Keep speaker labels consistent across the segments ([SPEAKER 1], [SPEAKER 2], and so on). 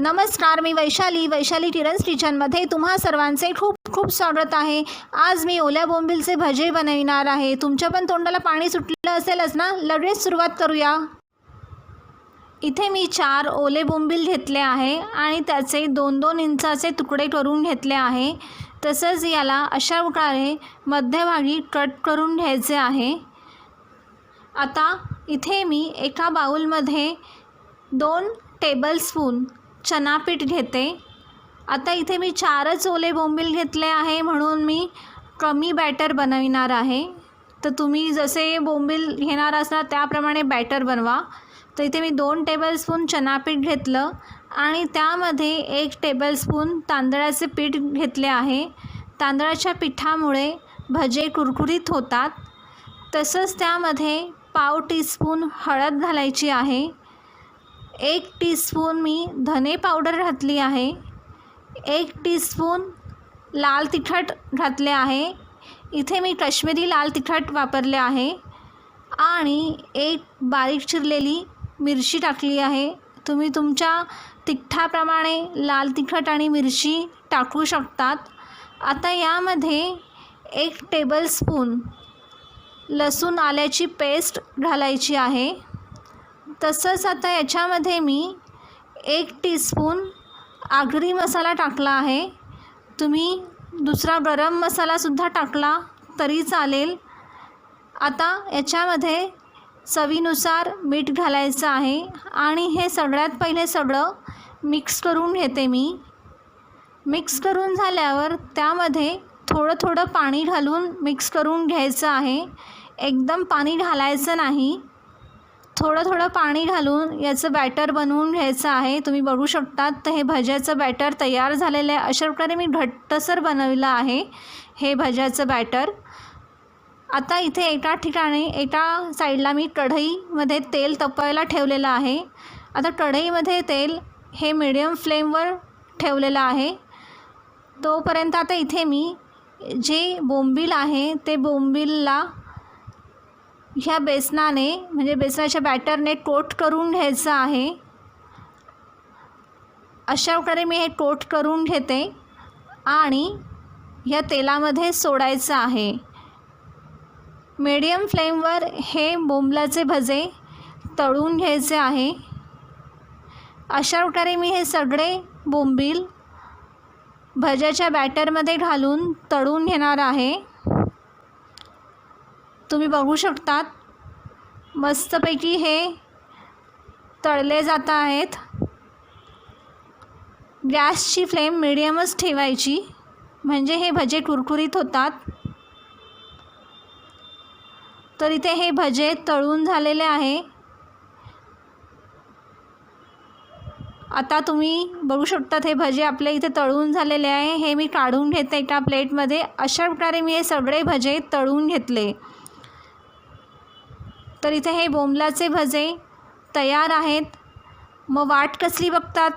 [SPEAKER 1] नमस्कार मी वैशाली वैशाली टिरन्स किचनमध्ये तुम्हा सर्वांचे खूप खूप स्वागत आहे. आज मी ओल्या बोंबिलचे भजे बनविणार आहे. तुमच्या पण तोंडाला पाणी सुटलं असेलच ना? लगेच सुरुवात करूया. इथे मी चार ओले बोंबील घेतले आहे आणि त्याचे दोन दोन इंचाचे तुकडे करून घेतले आहे. तसंच याला अशा प्रकारे मध्यभागी कट करून घ्यायचे आहे. आता इथे मी एका बाऊलमध्ये दोन टेबलस्पून चनापीठ घेते. आता इथे मी चारच ओले बोंबील घेतले आहे म्हणून मी कमी बॅटर बनविणार आहे. तर तुम्ही जसे बोंबील घेणार असणार त्याप्रमाणे बॅटर बनवा. तर इथे मी दोन टेबलस्पून चनापीठ घेतलं आणि त्यामध्ये एक टेबलस्पून तांदळाचे पीठ घेतले आहे. तांदळाच्या पिठामुळे भजे कुरकुरीत होतात. तसंच त्यामध्ये पाव टीस्पून हळद घालायची आहे. एक टीस्पून मी धने पावडर घातली आहे. एक टीस्पून लाल तिखट घातले आहे. इथे मी कश्मीरी लाल तिखट वापरले आहे. आणि एक बारीक चिरलेली मिरची टाकली आहे. तुम्ही तुमच्या तिखटाप्रमाणे लाल तिखट आणि मिरची टाकू शकतात. आता यामध्ये एक टेबलस्पून लसूण आल्याची पेस्ट घालायची आहे. तसंच आता याच्यामध्ये मी एक टीस्पून आगरी मसाला टाकला आहे. तुम्ही दुसरा गरम मसालासुद्धा टाकला तरी चालेल. आता याच्यामध्ये चवीनुसार मीठ घालायचं आहे आणि हे सगळ्यात पहिले सगळं मिक्स करून घेते मी. मिक्स करून झाल्यावर त्यामध्ये थोडं थोडं पाणी घालून मिक्स करून घ्यायचं आहे. एकदम पाणी घालायचं नाही. थोडं थोडं पाणी घालून याचं बॅटर बनवून घ्यायचं आहे. तुम्ही बघू शकतात तर हे भज्याचं बॅटर तयार झालेलं आहे. अशा प्रकारे मी घट्टसर बनवलं आहे हे भज्याचं बॅटर आता इथे एका ठिकाणी एका साईडला मी कढईमध्ये तेल तपायला ठेवलेलं आहे. आता कढईमध्ये तेल हे मिडियम फ्लेमवर ठेवलेलं आहे. तोपर्यंत आता इथे मी जे बोंबील आहे ते बोंबीलला ह्या बेसनाने म्हणजे बेसनाच्या बॅटरने कोट करून घ्यायचं आहे. अशा प्रकारे मी हे कोट करून घेते आणि ह्या तेलामध्ये सोडायचं आहे. मीडियम फ्लेमवर हे बोंबलाचे भजे तळून घ्यायचे आहे. अशा प्रकारे मी हे सगळे बोंबील भज्याच्या बॅटरमध्ये घालून तळून घेणार आहे. तुम्ही बघू शकतात. मस्तपैकी हे तळले जात आहेत. गॅसची फ्लेम मिडियमच ठेवायची. म्हणजे हे भजे कुरकुरीत होतात. तर इथे हे भजे तळून झालेले आहे. आता तुम्ही बघू शकतात हे भजे आपल्या इथे तळून झालेले आहे. हे मी काढून घेते एका प्लेटमध्ये. अशा प्रकारे मी हे सगळे भजे तळून घेतले. तर इथे हे बोंबलाचे भजे तयार आहेत. मग वाट कसली बघतात?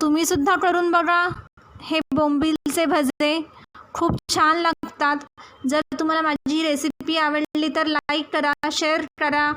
[SPEAKER 1] तुम्हीसुद्धा करून बघा. हे बोंबिलचे भजे खूप छान लागतात. जर तुम्हाला माझी रेसिपी आवडली तर लाईक करा शेअर करा.